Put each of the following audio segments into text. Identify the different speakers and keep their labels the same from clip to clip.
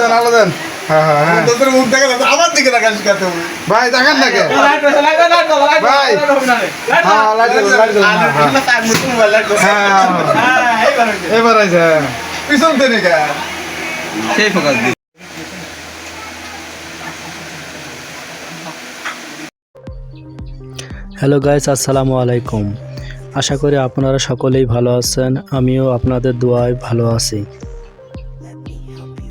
Speaker 1: দেন আলো দেন। হ্যাঁ হ্যাঁ হ্যাঁ। ভাই দেখেন না কে ভাই। হ্যাঁ লাইট জ্বালো লাইট জ্বালো এবার আছে
Speaker 2: পিছন থেকে।
Speaker 3: সেই ফোকাস
Speaker 4: হ্যালো গাইস আসসালামু আলাইকুম। আশা করি আপনারা সকলেই ভালো আছেন। আমিও আপনাদের দোয়ায় ভালো আছি।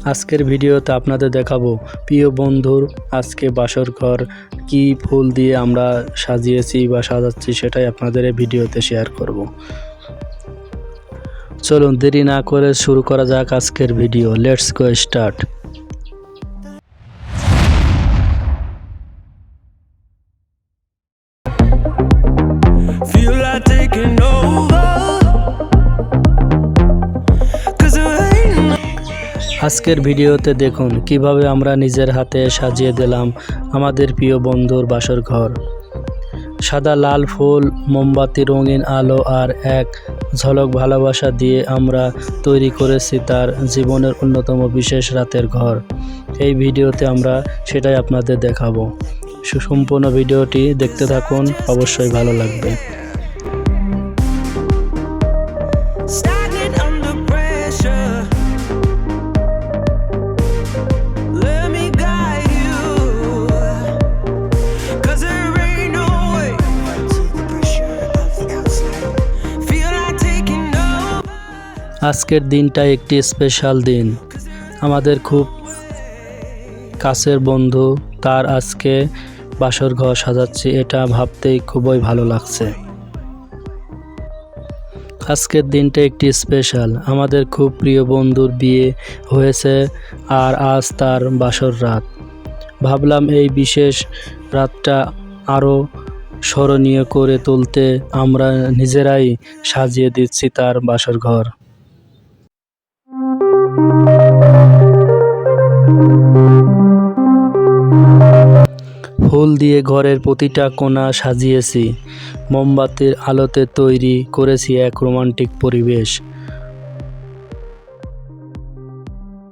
Speaker 4: আজকের ভিডিওতে আপনাদের দেখাবো প্রিয় বন্ধুর আজকে বাসর ঘর কি ফুল দিয়ে আমরা সাজিয়েছি বা সাজাচ্ছি সেটাই আপনাদের এই ভিডিওতে শেয়ার করব। চলুন দেরি না করে শুরু করা যাক আজকের video. Let's go start
Speaker 5: Feel like taking over.
Speaker 4: আজকের ভিডিওতে দেখুন কীভাবে আমরা নিজের হাতে সাজিয়ে দিলাম আমাদের প্রিয় বন্ধুর বাসর ঘর। সাদা লাল ফুল, মোমবাতি, রঙিন আলো আর এক ঝলক ভালোবাসা দিয়ে আমরা তৈরি করেছি তার জীবনের অন্যতম বিশেষ রাতের ঘর। এই ভিডিওতে আমরা সেটাই আপনাদের দেখাবো। সুসম্পূর্ণ ভিডিওটি দেখতে থাকুন, অবশ্যই ভালো লাগবে। আজকের দিনটা একটি স্পেশাল দিন। আমাদের খুব কাছের বন্ধু, তার আজকে বাসর ঘর সাজাচ্ছি, এটা ভাবতেই খুবই ভালো লাগছে। আজকের দিনটা একটি স্পেশাল আমাদের খুব প্রিয় বন্ধুর বিয়ে হয়েছে আর আজ তার বাসর রাত। ভাবলাম এই বিশেষ রাতটা আরও স্মরণীয় করে তুলতে আমরা নিজেরাই সাজিয়ে দিচ্ছি তার বাসর ঘর। ফুল দিয়ে ঘরের প্রতিটা কোণা সাজিয়েছি। মোমবাতির আলোতে তৈরি করেছি এক রোমান্টিক পরিবেশ।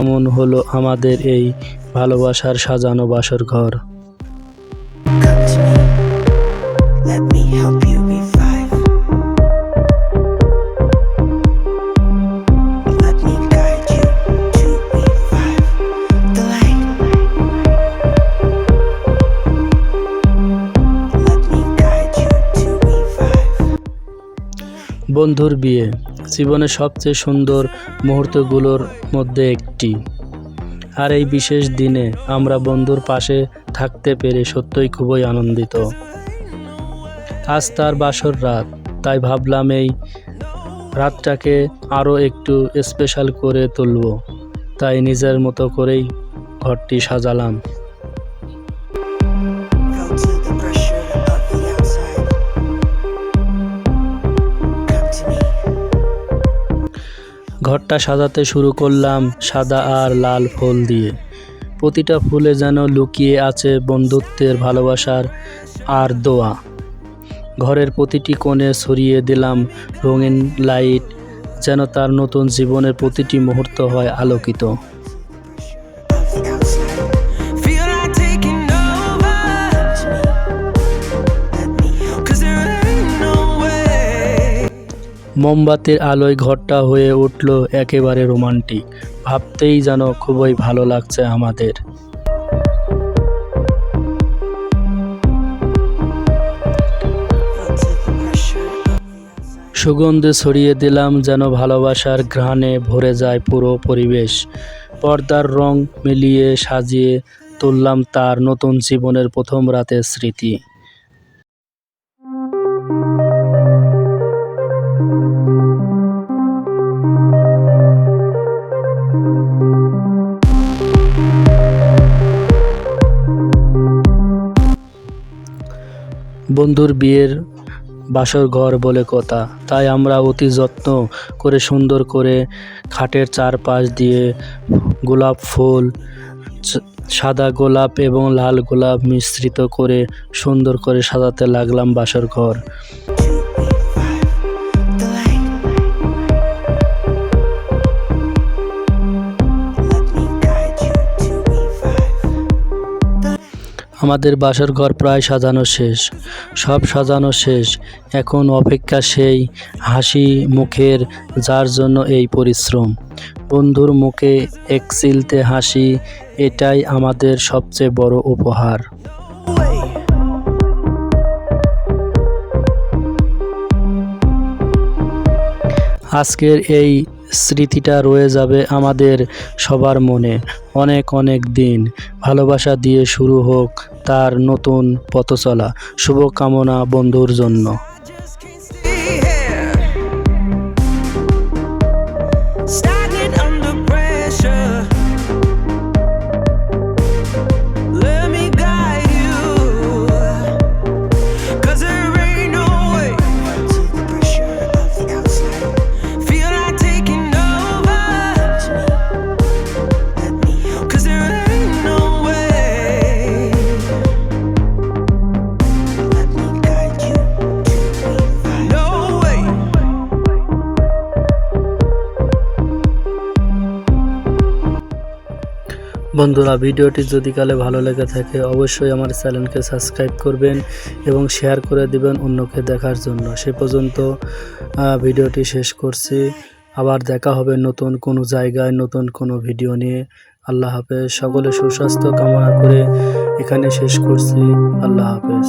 Speaker 4: এমন হলো আমাদের এই ভালোবাসার সাজানো বাসর ঘর.
Speaker 5: Let me help you.
Speaker 4: বন্ধুর বিয়ে। জীবনের সবচেয়ে সুন্দর মুহূর্তগুলোর মধ্যে একটি। আর এই বিশেষ দিনে আমরা বন্ধুর পাশে থাকতে পেরে সত্যই খুবই আনন্দিত। আজ তার বাসর রাত, তাই ভাবলাম এই রাতটাকে আরও একটু স্পেশাল করে তুলব। তাই নিজের মতো করেই ঘরটি সাজালাম। ঘরটা সাজাতে শুরু করলাম সাদা আর লাল ফুল দিয়ে। প্রতিটা ফুলে যেন লুকিয়ে আছে বন্ধুত্বের ভালোবাসার আর দোয়া। ঘরের প্রতিটি কোণে ছড়িয়ে দিলাম রঙিন লাইট যেন তার নতুন জীবনের প্রতিটি মুহূর্ত হয় আলোকিত। মোমবাতির আলোয় ঘরটা হয়ে উঠল একেবারে রোমান্টিক। ভাবতেই যেন খুবই ভালো লাগছে আমাদের। সুগন্ধে ছড়িয়ে দিলাম যেন ভালোবাসার ঘ্রাণে ভরে যায় পুরো পরিবেশ। পর্দার রং মিলিয়ে সাজিয়ে তুললাম তার নতুন জীবনের প্রথম রাতের স্মৃতি। বন্ধুর বিয়ের বাসর ঘর বলে কথা। তাই আমরা অতি যত্ন করে সুন্দর করে খাটের চারপাশ দিয়ে গোলাপ ফুল সাদা গোলাপ এবং লাল গোলাপ মিশ্রিত করে সুন্দর করে সাজাতে লাগলাম বাসর ঘর। আমাদের বাসার ঘর প্রায় সাজানো শেষ। সব সাজানো শেষ। এখন অপেক্ষা সেই হাসি মুখের যার জন্য এই পরিশ্রম। বন্ধুর মুখে এক চিলতে হাসি, এটাই আমাদের সবচেয়ে বড় উপহার। আজকের এই স্মৃতিটা রয়ে যাবে আমাদের সবার মনে। অনেক অনেক দিন ভালোবাসা দিয়ে শুরু হোক তার নতুন পথচলা। শুভকামনা বন্ধুর জন্য। বন্ধুরা, ভিডিওটি যদি কালে ভালো লেগে থাকে, অবশ্যই আমার চ্যানেলকে সাবস্ক্রাইব করবেন এবং শেয়ার করে দিবেন অন্যকে দেখার জন্য। সে পর্যন্ত ভিডিওটি শেষ করছি। আবার দেখা হবে নতুন কোনো জায়গায়, নতুন কোনো ভিডিও নিয়ে। আল্লাহ হাফেজ। সকলে সুস্বাস্থ্য কামনা করে এখানে শেষ করছি। আল্লাহ হাফেজ।